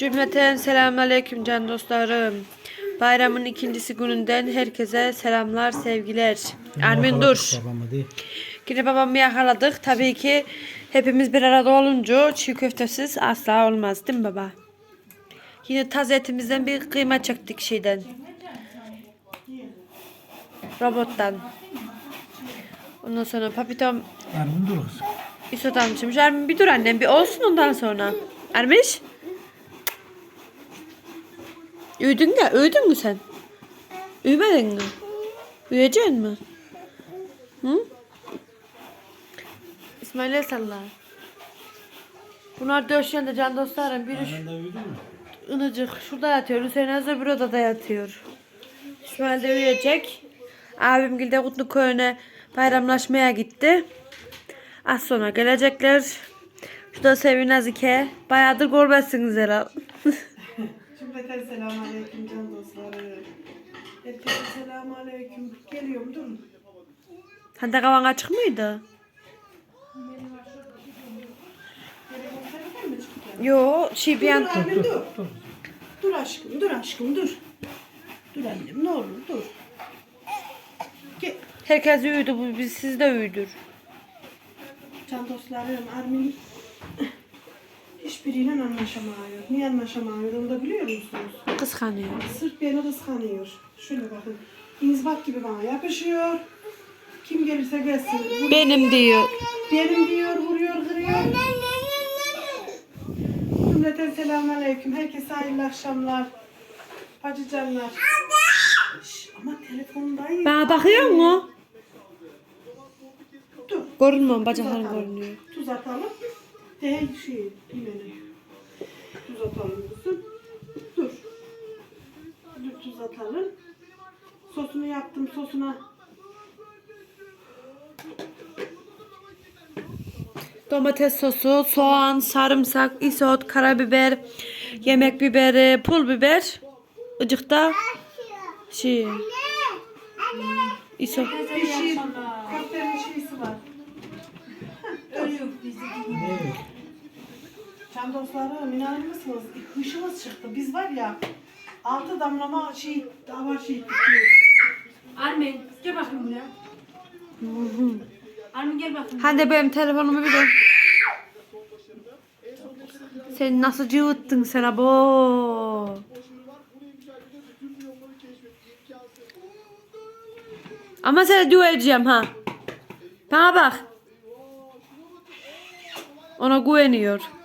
Cümleten selamünaleyküm can dostlarım. Bayramın ikincisi gününden herkese selamlar, sevgiler. Armin dur. Yine babamı yakaladık. Tabii ki hepimiz bir arada olunca çiğ köftesiz asla olmaz değil mi baba? Yine taz etimizden bir kıyma çektik şeyden. Robottan. Ondan sonra papitom Armin dur kızım. isot almışım. Ermin bir dur annem bir olsun ondan sonra. Ermiş. Uyudun ya, uyudun mu sen? Uyumadın mı? Uyuyacaksın mı? Hı? İsmail'e salla. Bunlar döşeyen de can dostlarım. Biri şu de mu? ınıcık şurada yatıyor. Hüseyin Hazır bir odada yatıyor. İsmail de uyuyacak. Abim Gilde Kutlu Köyü'ne bayramlaşmaya gitti. Az sonra gelecekler. Şurada Sevin Nazike. Bayağıdır görmezsiniz herhalde. Cümleten selamun aleyküm can dostları. Herkese selamun aleyküm. Geliyorum durun. Hande kavan açık mıydı? Yo, şey bir Dur an... Armin dur. Dur aşkım dur aşkım dur. Dur annem ne olur dur. Gel. Herkes uyudu, bu biz siz de uyudur. Can dostlarım Armin hiçbiriyle anlaşamıyor. Niye anlaşamıyor onu da biliyor musunuz? Kıskanıyor. Sırf beni kıskanıyor. Şöyle bakın. İnzbak gibi bana yapışıyor. Kim gelirse gelsin. Benim diyor. Benim diyor, vuruyor, kırıyor. Cümleten selamun aleyküm. Herkese hayırlı akşamlar. Hacı canlar. Şş, ama telefondayım. Bana bakıyor mu? Dur. Görünmüyor, bacaklarım görünüyor. Tuz atalım. Hey şey, yemeni. Tuz atalım kızım. Dur. Dur tuz atalım. Sosunu yaptım. Sosuna Domates sosu, soğan, sarımsak, isot, karabiber, yemek biberi, pul biber. Icıkta şey. Isot. bir şey, köftenin şeysi var. Ne? Can dostlarım inanır mısınız? Hışımız çıktı. Biz var ya altı damlama şey daha var şey tutuyor. Armin gel bakayım buraya. Armin gel bakayım. Hande benim telefonumu bir de. Sen nasıl cıvıttın sen abo? Ama sana güveneceğim ha. Bana bak. Ona güveniyor.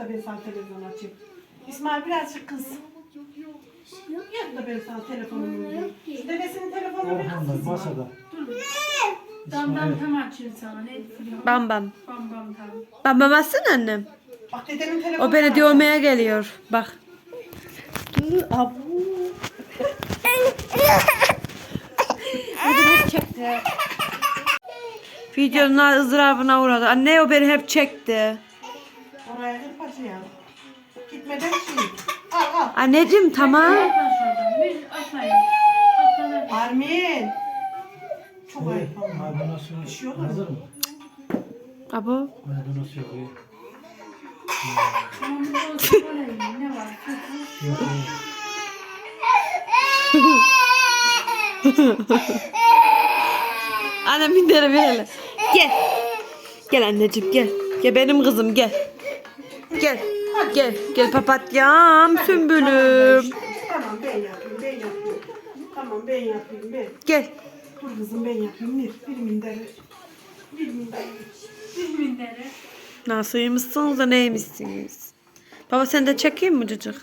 Da ben sana telefon açayım. İsmail birazcık kız. Yat da ben sana telefonumu vereyim. Şu Dedesinin telefonunu verir Orhan da masada. Dam dam tam açayım sana. Ne? Bam bam. Bam bam tam. Bam bam atsana annem. Bak dedenin telefonu O beni dövmeye geliyor. Bak. Videonun ızdırabına uğradı. Anne o beni hep çekti. Oraya. Gitmeden şey. Al al. Anneciğim tamam. Atla. Armin. Çok ayıp ama. Maydanozu Bir şey olur mu? hazır mı? Abo. Maydanoz yok. iyi. Yok. iyi. Bir hele. Gel. Gel anneciğim gel. Gel benim kızım gel. Gel. Gel. Gel papatyam sümbülüm. Tamam ben yapayım ben yapayım. Tamam ben yapayım ben. Gel. Dur kızım ben yapayım. Bir, bir minder. Bir minder. Bir mindere. Nasılmışsınız da neymişsiniz? Baba sen de çekeyim mi cıcık?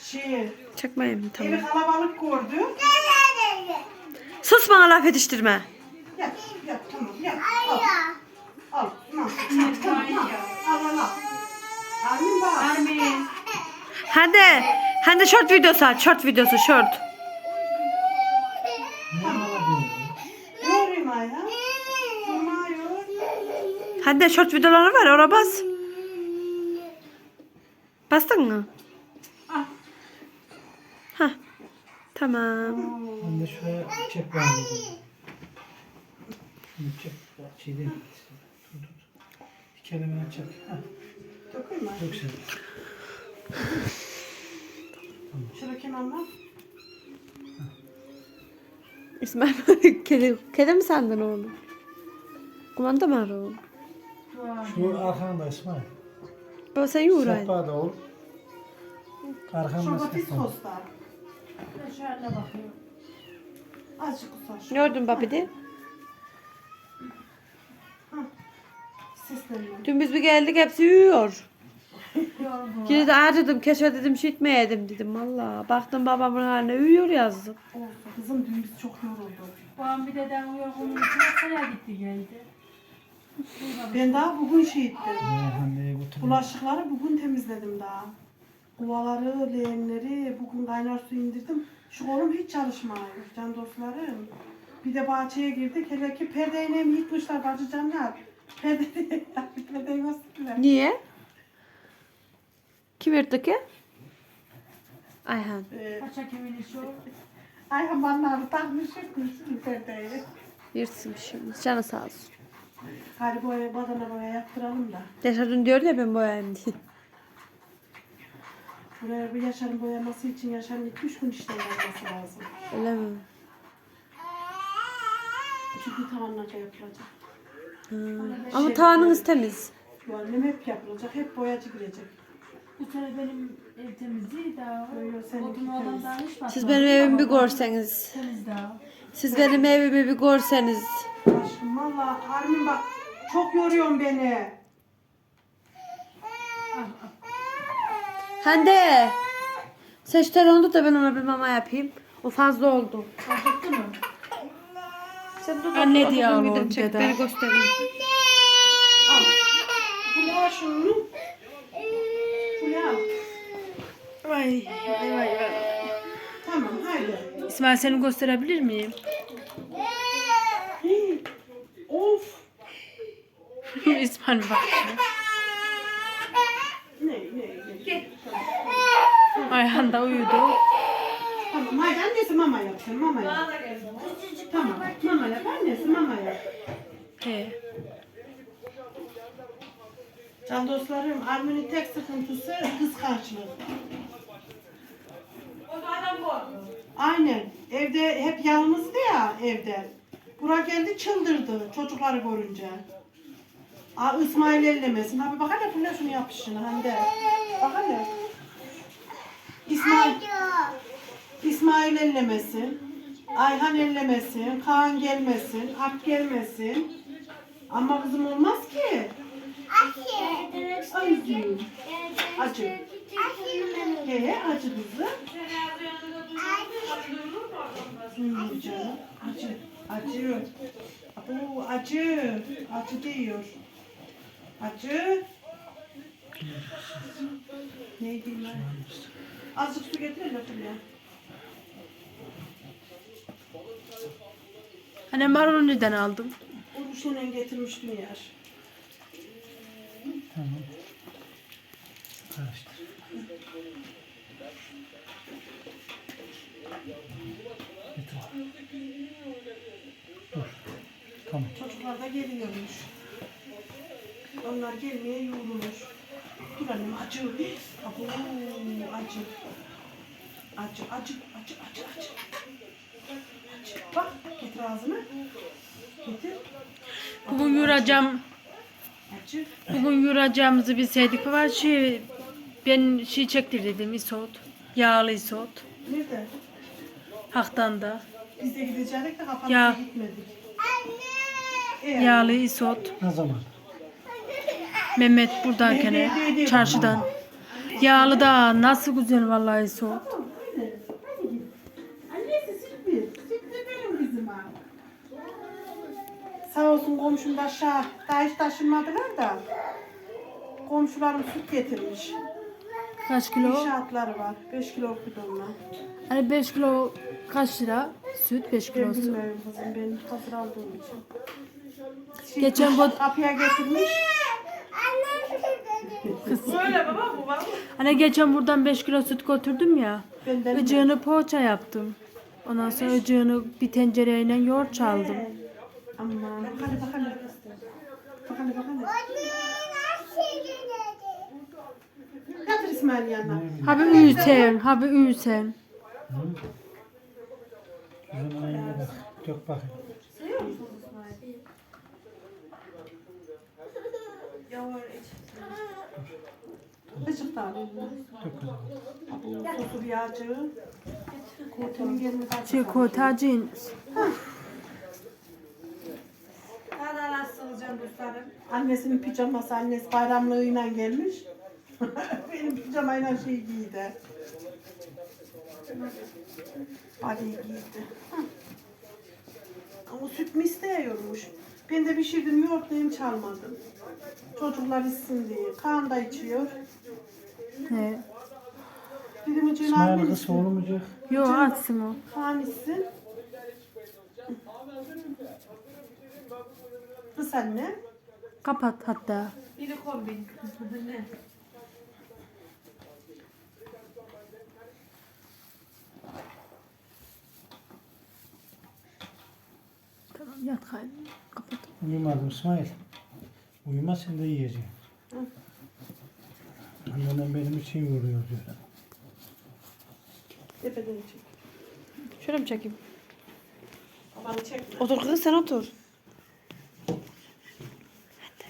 Şey, Çekmeyeyim mi? Tamam. evi kalabalık gördü. Sus bana laf yetiştirme. Yap, yap, tamam, yap. Al. Al, al, al, tamam, al, al, al, al. Hadi. Hadi short videosu aç. Short videosu short. Hadi short videoları var. Oraya bas. Bastın mı? Ah. Hah. Tamam. Ben de şuraya çek var çek. Şey değil. Tut tut. Kelimeni çek. Heh. Şöyle kenarına. İsmail kedi, kedi mi sandın oğlum? Kumanda mı var oğlum? Şu arkanda İsmail. Baba sen yoğur hadi. Sehpa da ol. Arkanda Şurada pis sehpa. soslar. Ben şöyle bakıyorum. Azıcık kusar. Gördün babidi. Seslenme. Dün biz bir geldik hepsi uyuyor. Yine de acıdım keşfededim şitmeyedim dedim valla. Baktım babamın haline uyuyor yazdım. Olsun. Kızım dün biz çok yorulduk. An bir dedem yorgunluğun içine sana gitti geldi. Ben daha bugün şey ettim. Meyhaneye götürüyor. Bulaşıkları bugün temizledim daha. Kovaları, leğenleri bugün kaynar su indirdim. Şu kolum hiç çalışmıyor can dostlarım. Bir de bahçeye girdik. Hele ki perdeyi mi yıkmışlar bacı canlar. Perdeyi, perdeyi gösterdiler. Niye? Kim yırttı ki? Ayhan. Ee, Paça kemiğini şu. Ayhan bana takmış yıkmış perdeyi. Yırtsın şimdi. Canı sağ olsun. Hadi boya, badana boya yaptıralım da. Yaşar dün diyordu ya ben boyayayım diye. Buraya bir Yaşar'ın boyaması için Yaşar'ın 2-3 gün işlem yapması lazım. Öyle mi? Çünkü tavanlarda yapılacak. Hı. Ama tavanınız temiz. Bu annem hep yapılacak, hep boyacı girecek. Bu sene benim ev temizliği daha. Odun olan daha hiç bakmadım. Siz benim evimi bir görseniz. Temiz daha. Siz benim evimi bir görseniz. Aşkım valla Armin bak çok yoruyorsun beni. Al al. Hande. Sen şu telefonu da ben ona bir mama yapayım. O fazla oldu. Acıktı mı? Sen dur Anne gidin, oğlum çek. Beni göstereyim. Al. Fulya şunu. Fulya al. Vay vay vay vay. Tamam haydi. İsmail seni gösterebilir miyim? Hii. Of. İsmail bak. Ne ne ne. Ayhan uyudu. Tamam haydi annesi mama yapsın mama yap. Tamam mama yap annesi mama yap. He. Can dostlarım Armin'in tek sıkıntısı kıskançlık. Aynen. Evde hep yalnızdı ya evde. Bura geldi çıldırdı çocukları görünce. Aa, İsmail ellemesin. Abi bak hele Fulya şunu yapışını Hande. Bak hele. İsmail, İsmail ellemesin. Ayhan ellemesin. Kaan gelmesin. Ak gelmesin. Ama kızım olmaz ki. Ay üzüldüm. Acı. He, acı kızım. Hmm, canım. Acı. Acı. Oo, acı. Acı diyor. Acı. Ne diyeyim ben? Azıcık su getir hele Fulya. Annem var onu neden aldım? Uruşuyla getirmiştim yer. Tamam. Karıştır. Tamam. Çocuklar da geliyormuş. Onlar gelmeye yorulmuş. Dur annem acı. Abo, acı. Acı, acı, acı, acı, acı. Acı. Bak, getir ağzına. Getir. Bugün yuracağım. Acı. Bugün yuracağımızı bilseydik var şey ben şey çektirdim isot. Yağlı isot. Nerede? Haktan da. Biz de gidecektik de kapanıp Ya. gitmedik. Yağlı isot. Ne zaman? Mehmet buradayken çarşıdan. Yağlı da nasıl güzel vallahi isot. Sağ olsun komşum da aşağı. Daha hiç taşınmadılar da. Komşularım süt getirmiş. Kaç kilo? İnşaatları var. 5 kilo bidonla. Hani 5 kilo kaç lira? Süt 5 Ben kilosu. bilmiyorum kızım. Ben hazır aldığım için. Geçen bu Kapıya getirmiş. hani geçen buradan 5 kilo süt götürdüm ya. Icığını poğaça yaptım. Ondan sonra icığını bir tencereyle yoğurt çaldım. Aman. Bak hadi bak hadi. Bak hadi bak hadi. İsmail yanına. Ne bileyim. Abi Ünsen, abi Ünsen. Hı? Kızım ayağına bak. Dök bakayım. Azıcık daha. Bu sosu bir acı. Kotenin gelmesi acı. Çikolatacın. Hadi can dostlarım? Annesinin pijaması, annesi bayramlığıyla gelmiş. Benim pijamayla şey giydi. Body giydi. Ama süt mü istiyormuş? Ben de pişirdim, yoğurtluyum çalmadım. Çocuklar içsin diye. Kaan da içiyor. He. Dedim Cenab-ı İsmail Hak kız olmayacak. Yo atsın o. Kaan içsin. Kız anne. Kapat hatta. Biri kombin. ne? Tamam yat kayın. Kapat. Uyumadım İsmail. Uyuma sen de yiyeceksin. Annem benim için yoruyor diyor. Tepeden çek. Şöyle mi çekeyim? Babanı çekme. Otur kız sen otur. Hadi.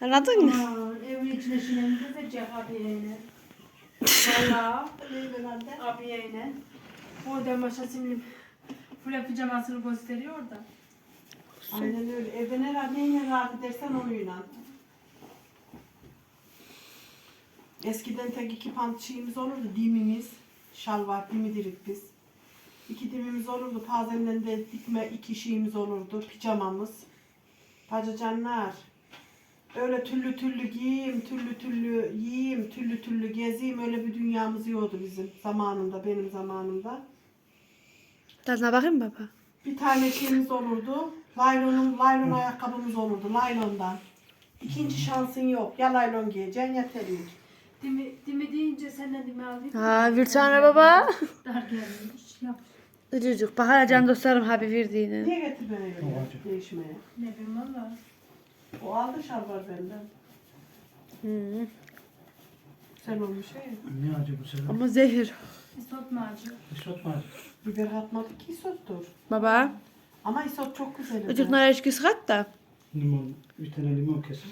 Anladın mı? Aa, evin içine şinen gezecek abiyeyle. Valla Neyden anne? abiyeyle. Oradan başa şimdi full pijamasını gösteriyor da. Aynen öyle. Evde ne rahat, neyine rahat edersen onu inan. Eskiden tek iki pant şeyimiz olurdu. Dimimiz, şalvar, dimi dirik biz. İki dimimiz olurdu. Tazemden de dikme iki şeyimiz olurdu. Pijamamız. Pacacanlar. Öyle türlü türlü giyeyim, türlü türlü yiyeyim, türlü türlü gezeyim. Öyle bir dünyamız yoktu bizim zamanında, benim zamanımda. Tadına bakayım mı baba. Bir tane şeyimiz olurdu. Laylonun, laylon ayakkabımız olurdu. Laylondan. İkinci şansın yok. Ya laylon giyeceksin ya terlik. Dimi, dimi deyince senden dimi alayım. Ha bir tane baba. Dar gelmiş. Yap. Icıcık. Bak hala can dostlarım abi verdiğini. Niye getirmeye Çok öyle acı. değişmeye? Ne bileyim valla. O aldı şalvar benden. Hı. Sen olmuş şey. Ne acı bu sefer? Ama zehir. İsot macı. Isot mu acı? Biber katmadık ki isottur. Baba. Ama isot çok güzel. Icık nar eşkisi kat da. Limon, bir tane limon kesin.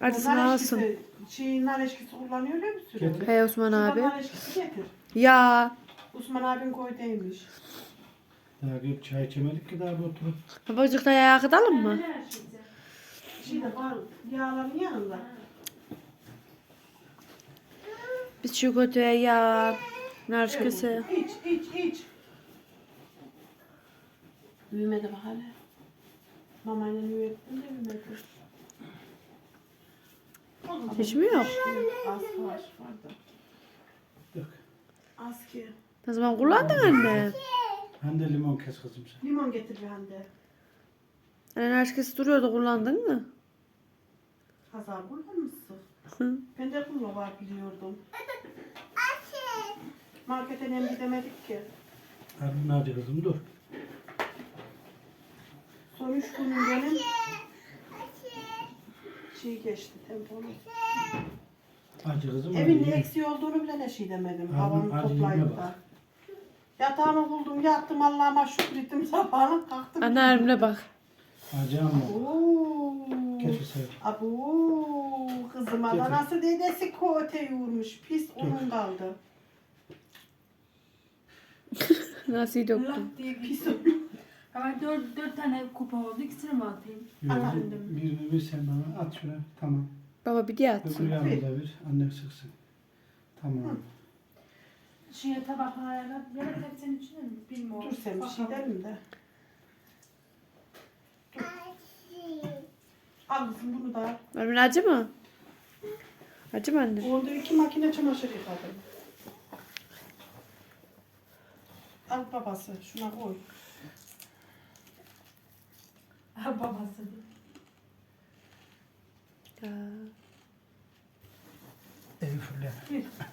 Acısını nar alsın. eşkisi, şey, nar eşkisi kullanıyor öyle mi sürüyor? Getir. Hey Osman Şuradan abi. Nar eşkisi getir. Ya. Osman abin koyduymuş. Daha gelip çay içemedik ki daha bir oturup. Babacık da yağa kadalım mı? Şey de var yağların yanında. Biz kötüye yağ. Nar eşkisi. İç iç iç. Büyümedi bak hala. Mamayla büyüttüm de büyümedi. Hiç mi yok? Az var vardı. Dök. Az ki. Ne zaman kullandın anne? Ben de limon kes kızım sen. Limon getir bir hande. Hani nar eşkisi duruyordu kullandın mı? Hazar kullanmışsın. Hı. Ben de kullan var biliyordum. Markete nem gidemedik ki. Harbi acı kızım dur. Son üç günün benim şey geçti temponu. Acı kızım. Evin ne eksiği olduğunu bile ne şey demedim. Abi, Havamı acı toplayıp yeme da. bak. Yatağımı buldum, yattım Allah'ıma şükrettim sabahına kalktım. Anne halimle bak. Acı ama. Oo. Abu da Getir. nasıl dedesi kote yoğurmuş. Pis onun kaldı. Nasıl döktüm? Pis onun. Ama dört, dört tane kupa oldu. İkisini mi atayım? Yok, Efendim. bir, bir, bir sen bana at şuna. Tamam. Baba bir diye Öbür atsın. yanına da bir. Annem sıksın. Tamam. Şeye tabakla ayarla. Ya da tepsinin içine mi? Bilmiyorum. Dur sen bir şey Bakalım. derim de. Dur. Al kızım bunu da. Nermin acı mı? Acı mı anne? Onda iki makine çamaşır yıkadım. Al babası şuna koy. Babası değil. Ya. Evi fulle.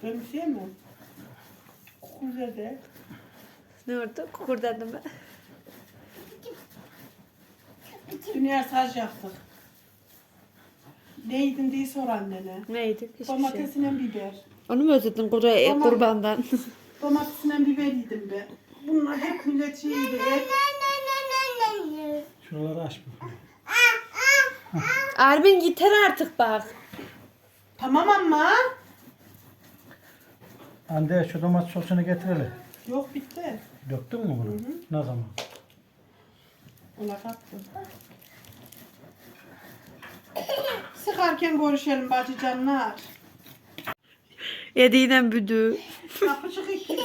Ben bir şey mi? Güzel de. Ne oldu? Kukurdadım ben. Dünya saj yaptık. Ne yedin diye sor annene. Neydi? Hiçbir şey. Biber. Onu mu özledin kurban, Ama- kurbandan? Domatesine biber yedim be. Bunlar hep millet yedi. Et. Şuraları aç bakayım. Armin yeter artık bak. Tamam ama. Hande şu domates sosunu getir hele. Yok bitti. Döktün mü bunu? Ne zaman? Ona kattım. Sıkarken görüşelim bacı canlar. Yediğinden büdü. Kapıcık iki.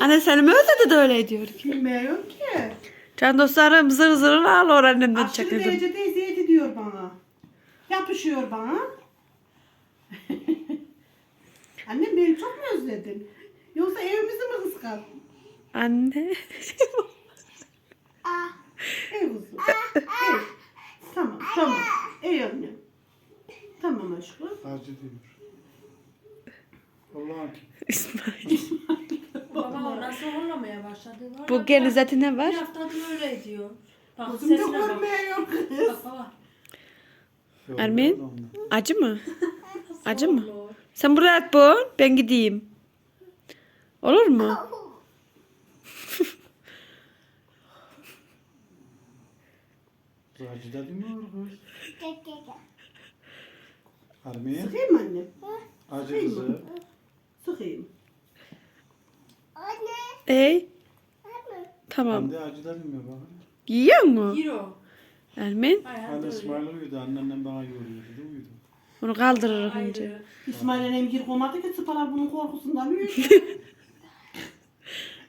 Anne seni mi özledi de öyle diyor ki. Bilmiyorum ki. Can dostlarım zır zır al or annemden Aşırı çakırdım. derecede eziyet ediyor bana. Yapışıyor bana. Annem beni çok mu özledin? Yoksa evimizi mi kıskandın? Anne. Ev kızım. Ev. Tamam tamam. Ey annem. Tamam aşkım. Acı diyor. Allah'ım. İsmail. Nasıl horlamaya başladı? Horla- Bu gene zaten ne Bir var? haftadır öyle ediyor. Bak Kızım da sesine bak. görmüyor kız. Bak baba. Ermin? Acı mı? Acı mı? Sen buraya at bu. Ben gideyim. Olur mu? Acı da değil mi kız? Harmiye. Sıkayım mı annem? Acı kızı. Sıkayım. Ey. Tamam. Hande acı da değil mi bak? Yiyor mu? Ermin. Ayhan da Hande öyle. İsmail uyudu. Anneannem bana yoruyordu. Uyudu. Onu kaldırırız önce. İsmail'e emgir koymadı ki sıpalar bunun korkusundan uyuyor.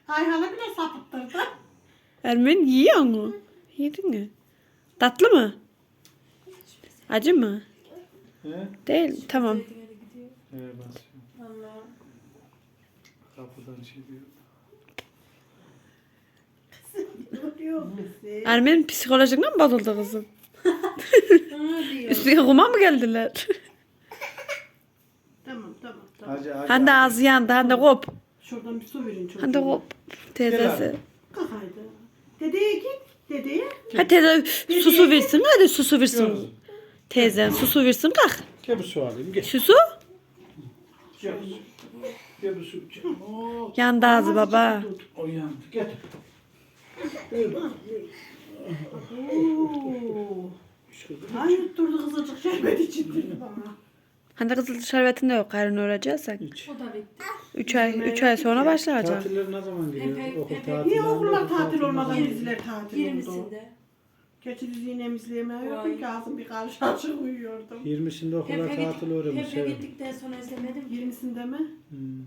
Ayhan'ı bile sapıttırdı. Ermin yiyor mu? Yedin mi? Tatlı mı? Acı mı? He? Değil. Tamam. Zeytinyağı gidiyor. He basıyor. Allah. Kapıdan şey diyor. Ermin psikolojikten mi bozuldu kızım? Üstüne kuma mı geldiler? Tamam tamam tamam. Acı acı. Hande ağzı yandı. Hande kop. Şuradan bir su verin çocuğuma. Hande kop. Teyzesi. Kalk haydi. Dedeye git. Dedeye. Hadi teyze susu versin. Hadi susu versin. Teyzen susu versin kalk. Gel bir su alayım. Gel. Susu. Gel. Oo, Yandı ağzı baba. O yandı. Gel. Oo. Hayır durdu kızılcık şerbet içindir bana. Hande kızıl şerbetinde yok. Karın öğreceksen. İç. O da bitti. 3 ay 3 ay sonra başlayacak. Tatiller ne zaman geliyor? Okul tatili. Niye okullar tatil olmadan bizler tatil oldu? 20'sinde. Geçi biz yine emizleyemiyor Vay. ki ağzım bir karış açık uyuyordum. 20'sinde okullar Pepe, tatil öğrenmiş. Pepe evet. gittikten sonra izlemedim. 20'sinde mi? Hmm.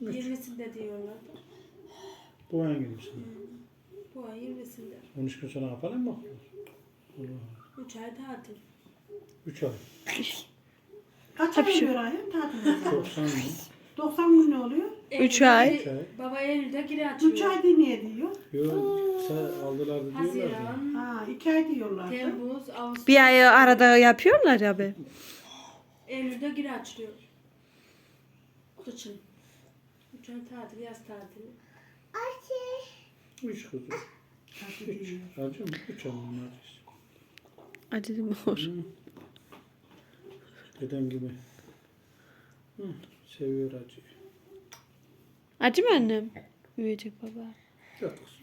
Mı? 20'sinde diyorlar. Bu ay girmişsin. Bu ay 20'sinde. 13 gün sonra kapalı mı okullar? 3 ay tatil. 3 ay. Kaç ay oluyor ayın tatil? 90 gün. 90 gün ne oluyor? Üç Eylül'de ay. Üç ay. Baba Eylül'de geri açıyor. 3 ay diye niye diyor? Yok kısa aldılar da diyorlar ya. Haziran, Ha 2 ay diyorlar. Temmuz, Ağustos, Bir ay arada yapıyorlar ya be. Eylül'de geri açılıyor. Kışın. 3 ay tatil, yaz tatili. 3 kız. Tatil 3. diyor. Acı mı? 3 ay mı? neredeyse. Acıdı mı olur? Dedem gibi. Hı, seviyor acıyı. Acı mı annem? Büyüyecek baba. Yok kız.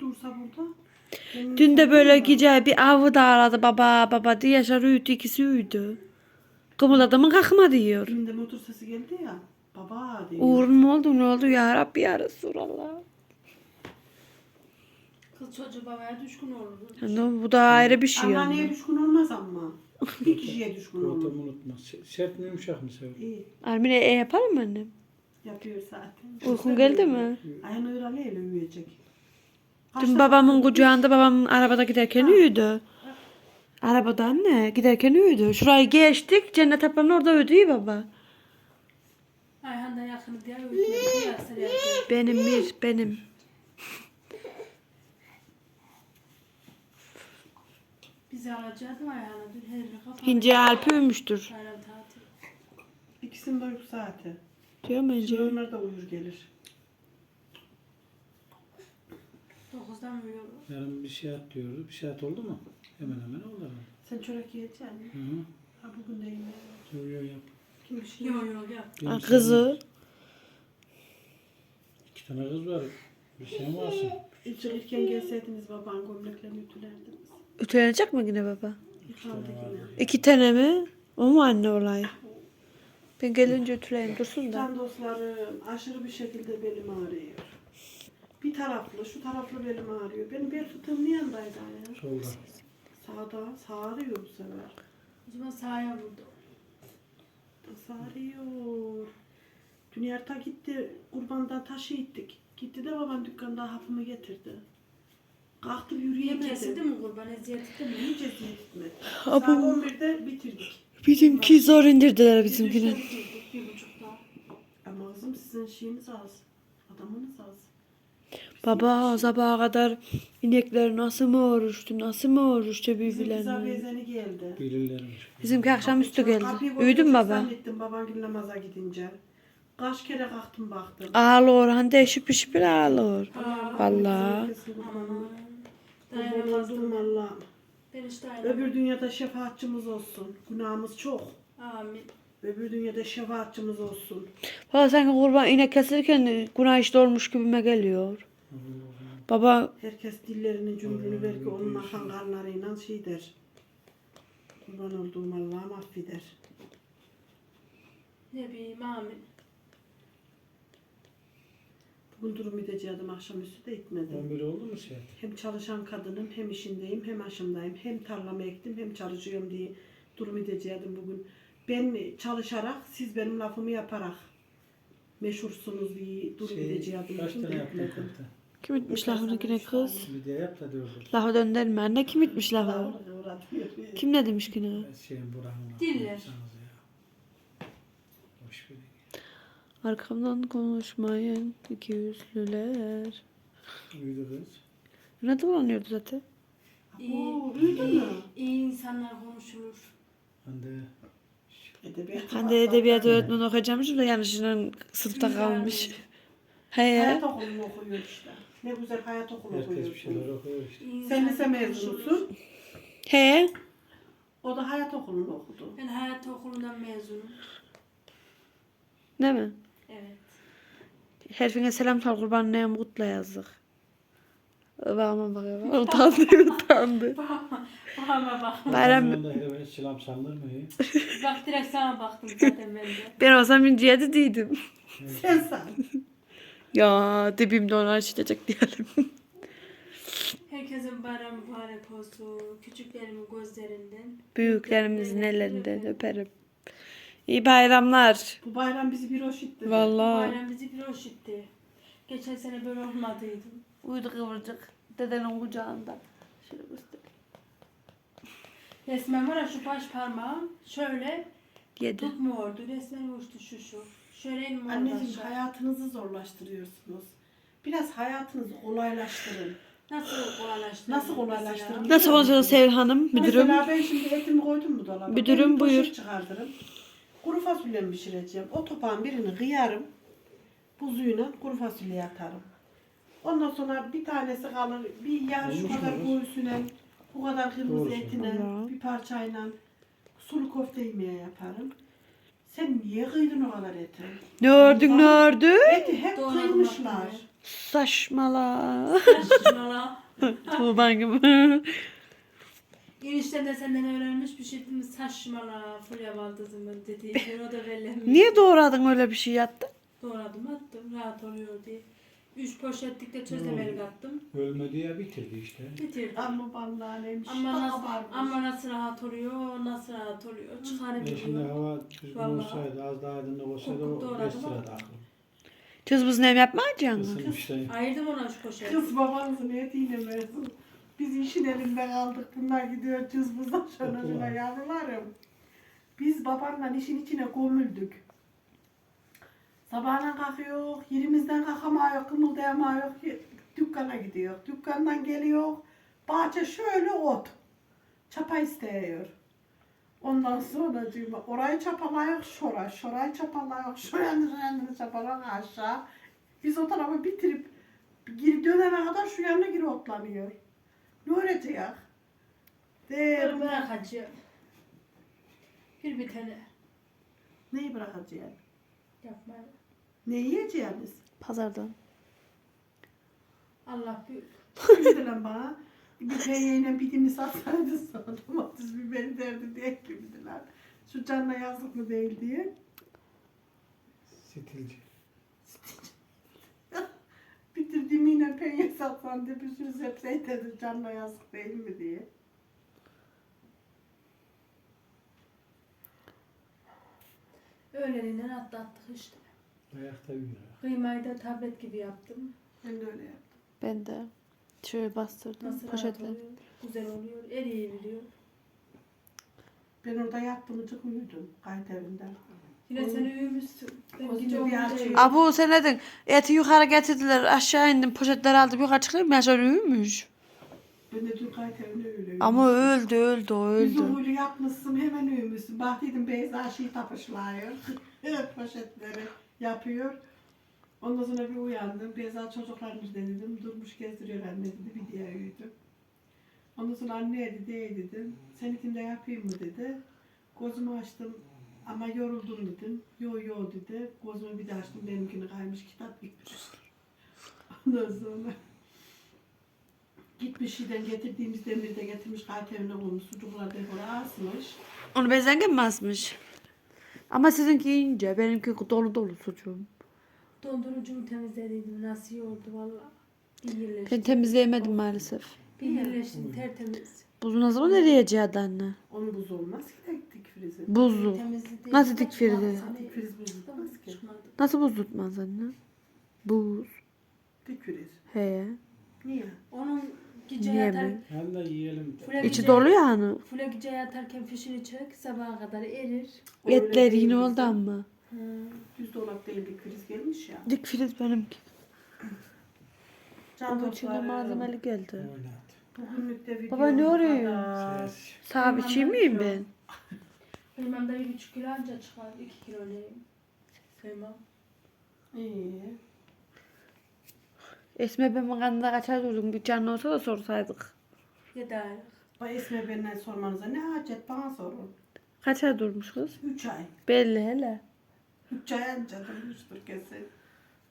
Dursa burada. Dün de böyle gece bir avı da aradı baba baba diye Yaşar uyudu ikisi uyudu. Kımıldadı mı kalkma diyor. Dün de motor sesi geldi ya. Baba diyor. Uğrun mu oldu ne oldu ya Rabbi ya Resulallah. Kız çocuğu babaya düşkün olur. Yani bu da ayrı bir şey Anneanneye yani. düşkün olmaz ama. Bir kişiye düşkün olur. Ortamı unutma. Se- Sert mi yumuşak mı seviyor? İyi. Armine e yapalım mı annem? Yapıyor zaten. Uykun geldi mi? Ayağını öğreniyle uyuyacak. Dün babamın kucağında babam arabada giderken uyudu. Arabada anne giderken uyudu. Şurayı geçtik cennet ablanın orada uyudu iyi baba. Ayhan da yakını diye yapıyorsun. Benim bir benim. Bizi alacaktım Ayhan'a. Dün her Alp. Bayram tatil. İkisinin de uyku saati. Diyor mu Şimdi Hinci? onlar da uyur gelir. Dokuzdan mı uyuyor? Yarın bir saat diyoruz. Bir saat oldu mu? Hemen hemen oldu. herhalde. Sen çörek yiyeceksin. Hı hı. Ha bugün de yine. Yo, yo, yap. Kim bir şey Yok yok yap. Benim Aa, Kızı. İki tane kız var. Bir şey mi varsın? Hiç erken gelseydiniz baban gömleklerini ütülerdiniz. Ütülenecek mi yine baba? İki tane mi? O mu anne olay? Ben gelince ütüleyeyim dursun da. Can dostlarım aşırı bir şekilde belim ağrıyor. Bir taraflı, şu taraflı belim ağrıyor. Benim bel fıtığım niye yandaydı ya? Solda. Sağda, sağ ağrıyor bu sefer. O zaman sahaya vurdu. Nasıl ağrıyor? Dün yarta gitti, kurbandan taşı ittik. Gitti de babam dükkanda hapımı getirdi. Kalktım yürüyemedim. kesildi mi kurban eziyet etti mi? Hiç eziyet etmedi. Saat 11'de bitirdik. Bizimki zor indirdiler Biz bizimkini. Ama kızım sizin şeyiniz az. Adamınız az. Baba sabaha kadar inekler nasıl mı oruçtu, nasıl mı oruçtu Bizim birbirlerine. bezeni geldi. Bilirlermiş. Bizimki akşamüstü geldi. Kapıyı Uyudun mu koydum, baba? Zannettim babam gibi namaza gidince. Kaç kere kalktım baktım. Ağlıyor, Hande şıpır şıpır ağlıyor. Vallahi. Herkesin kurbanı. Aman. Kurban Dayanamazdım. Allah'ım. Ben hiç dayanamam. Öbür dünyada şefaatçimiz olsun. Günahımız çok. Amin. Öbür dünyada şefaatçimiz olsun. Valla sanki kurban inek kesilirken günah işte olmuş gibime geliyor. Baba Herkes dillerinin cümrünü belki onun akan kanlarıyla şey der. Kurban olduğum Allah'ım affeder. Ne bileyim amin. Bugün durum gideceğim akşamüstü de gitmedim. 11 oldu mu saat? Hem çalışan kadınım, hem işindeyim, hem aşımdayım. Hem tarlama ektim, hem çalışıyorum diye durum edeceğim bugün. Ben çalışarak, siz benim lafımı yaparak meşhursunuz diye durum Şey, edeceğim. kaç tane yaptın kim itmiş lafını yine kız? De yap da diyordu. Lafı döndürme anne kim itmiş lafı? Kim ne demiş? Şeyin buranın. Diller. yapsanız ya. Hoş bir Arkamdan konuşmayın iki yüzlüler. Uyudu kız. Ne dolanıyordu zaten? Oo, mu? İyi insanlar konuşulur. Ben de Edebiyat. Hande edebiyat öğretmeni okuyacakmış da yanlışından sınıfta kalmış. He Hayat ya. okulunu okuyor işte. Ne güzel hayat okulu herkes bir şeyler okuyor. işte. Sen lise mezunusun. He. O da hayat okulunu okudu. Ben hayat okulundan mezunum. Değil mi? Evet. Herifine selam sal kurban neyim kutla yazdık. Bakma bakma. Utandı utandı. Ama bak. Bayram selam salınır mı? iyi? Bak direkt sana baktım zaten ben de. ben olsam inciye de değildim. Sen san. Ya dibimde ona açılacak diyelim. Herkesin bayramı mübarek olsun. Küçüklerimin gözlerinden. Büyüklerimizin ellerinden öperim. İyi bayramlar. Bu bayram bizi bir hoş etti. Bu Vallahi. bayram bizi bir hoş etti. Geçen sene böyle olmadıydı. Uyudu kıvırcık. Dedenin kucağında. Şöyle göster. Resmen var ya şu baş parmağım şöyle Yedi. tutmuyordu. Resmen uçtu şu şu. Şöyle elim orada Anneciğim aşağı. hayatınızı zorlaştırıyorsunuz. Biraz hayatınızı kolaylaştırın. Nasıl kolaylaştırdın? Nasıl kolaylaştırdın? mesela? Nasıl konuşuyorsun Sevil Hanım? Müdürüm. Mesela ben şimdi etimi koydum mu dolaba? Müdürüm, Ben poşet buyur. çıkartırım. Kuru fasulye pişireceğim. O topağın birini kıyarım. Buzuyla kuru fasulye atarım. Ondan sonra bir tanesi kalır. Bir yağ şu kadar göğsüne, bu kadar kırmızı etine, bir parçayla sulu köfte yemeği yaparım. Sen niye kıydın o kadar eti? Ne ördün ne ördün? Eti hep Doğradım kıymışlar. Saçmala. Saçmalama. Tuğban gibi. Enişten de senden öğrenmiş bir şey değil mi? Saçmala. Fulya baldızım ben dedi. Ben o da bellemiş. Niye doğradın öyle bir şey yattın? Doğradım attım. Rahat oluyor diye. Üç poşetlik de çözemelik attım. Ölmedi ya bitirdi işte. Bitirdim. Ama vallahi neymiş. Ama nasıl, varmış. ama nasıl rahat oluyor, nasıl rahat oluyor. E şimdi Çıkarabiliyor. hava düzgün Vallahi. olsaydı, az daha aydınlık olsaydı Kokuk o doğradım 5 ama. lirada aklım. Kız buz nem yapmayacaksın mı? Isınmış da. Ayırdım ona şu poşeti. Kız babanızın etiyle mezun. Biz işin elinde kaldık. Bunlar gidiyor cızbızdan şöyle yavrularım. Biz babamla işin içine gömüldük. Sabahına kalkıyor, yerimizden kalkamıyor, kımıldayamıyor. Dükkana gidiyor. Dükkandan geliyor. Bahçe şöyle ot. Çapa istiyor. Ondan sonra diyor, orayı çapalıyor, şora, şorayı çapalıyor, şoranı şoranı çapalıyor aşağı. Biz o tarafı bitirip Geri dönene kadar şu yanına geri otlanıyor. Ne öğretecek? De Ben bırakacağım. Bir bir tane neyi bırakacağız? yapma. Ne yiyeceğiz? Pazardan. Allah büyük. Dediler bana. Bir peynirle pidini satsaydı sana domates biberi derdi diye gibidiler. Şu canına yazık mı değil diye. Stilci. Bitirdiğimine peynir satsan diye bir sürü sebze dedi canına yazık değil mi diye. Öğleninden atlattık işte. Ayakta yürüyor. Kıymayı da tablet gibi yaptım. Ben de öyle yaptım. Ben de şöyle bastırdım Nasıl rahat poşetle. oluyor, güzel oluyor, eriyebiliyor. Ben orada yattığımcık uyudum kayıt evinden. Yine sen uyumuşsun. Ben zaman bir açıyor. Abu sen ne dedin? Eti yukarı getirdiler aşağı indim poşetleri aldım yukarı çıkayım mı aşağı uyumuş. Ben de dün evinde öyle. Ama öldü öldü o Yüzü öldü. huylu yapmışsın hemen uyumuşsun. Bak dedim Beyza şey tapışlıyor. Poşetleri yapıyor. Ondan sonra bir uyandım. Beyza çocuklarmış dedim. Durmuş gezdiriyor anne dedi. Bir diye uyudum. Ondan sonra anne dedi, "Ey," dedim. Seninkini de yapayım mı dedi. Gözümü açtım ama yoruldum dedim. Yo yo dedi. Gözümü bir de açtım benimkini kaymış kitap gitmiş. Ondan sonra gitmiş şeyden getirdiğimiz demiri de getirmiş kayıt evine koymuş. Sucuklar dekora asmış. Onu bezengen mi asmış? Ama sizinki ince benimki dolu dolu sucuğum. dondurucumu temizlediydim. Nasıl iyi oldu valla. Bir yerleşti. Ben temizleyemedim maalesef. Bir yerleşti tertemiz. Buzu ne zaman eriyeceği anne? Onun buz olmaz ki frizi. Buzlu. Nasıl dik firdi? Dik friz buz tutmaz ki. Çıkmadı. Nasıl buz tutmaz anne? Buz. Dik friz. He. Niye? Onun gece Niye yatar. mi? Hem de yiyelim de. Fule İçi gece- dolu ya hani. Fule gece yatarken fişini çek sabaha kadar erir. Öyle Etler değil yine bizim. oldu ama. Ha. Düz dolap değil dik friz gelmiş ya. Dik filiz benimki. Can Ama içinde dostlarım, malzemeli geldi. Oynat. Bugünlük de video Baba ne bu arıyor? kadar. Ses. Sabit şey miyim ben? Kıymam da bir buçuk kilo anca çıkar. iki kilo neyim? Kıymam. İyi. Esme ben kanında kaçar durdum. Bir canlı olsa da sorsaydık. Aylık. Bu Esme benden sormanıza ne hacet bana sorun. Kaçar durmuş kız? 3 ay. Belli hele. 3 ay anca durmuştur kesin.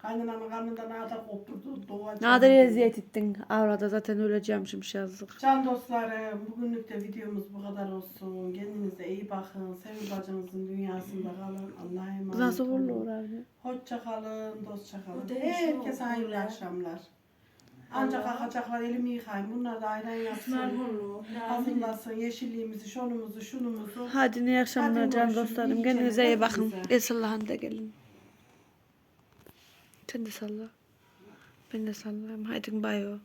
Kaynanamın karnından ağda kopturdu. Doğacak. Nadir eziyet ettin. Avrada zaten öleceğim şimdi yazdık. Can dostlarım, bugünlük de videomuz bu kadar olsun. Kendinize iyi bakın. Sevil bacınızın dünyasında kalın. Allah'a emanet Nasıl olun. olur abi? Hoşça kalın, dostça kalın. Herkese hayırlı akşamlar. Ancak Allah. kalkacaklar elimi yıkayın. Bunlar da ayran yapsın. Hazırlasın yeşilliğimizi, şunumuzu, şunumuzu. Hadi iyi akşamlar Hadi can dostlarım. Kendinize iyi bakın. hepinize. El sallahın da gelin. Sen de salla. Ben de sallayayım. Haydi bayo.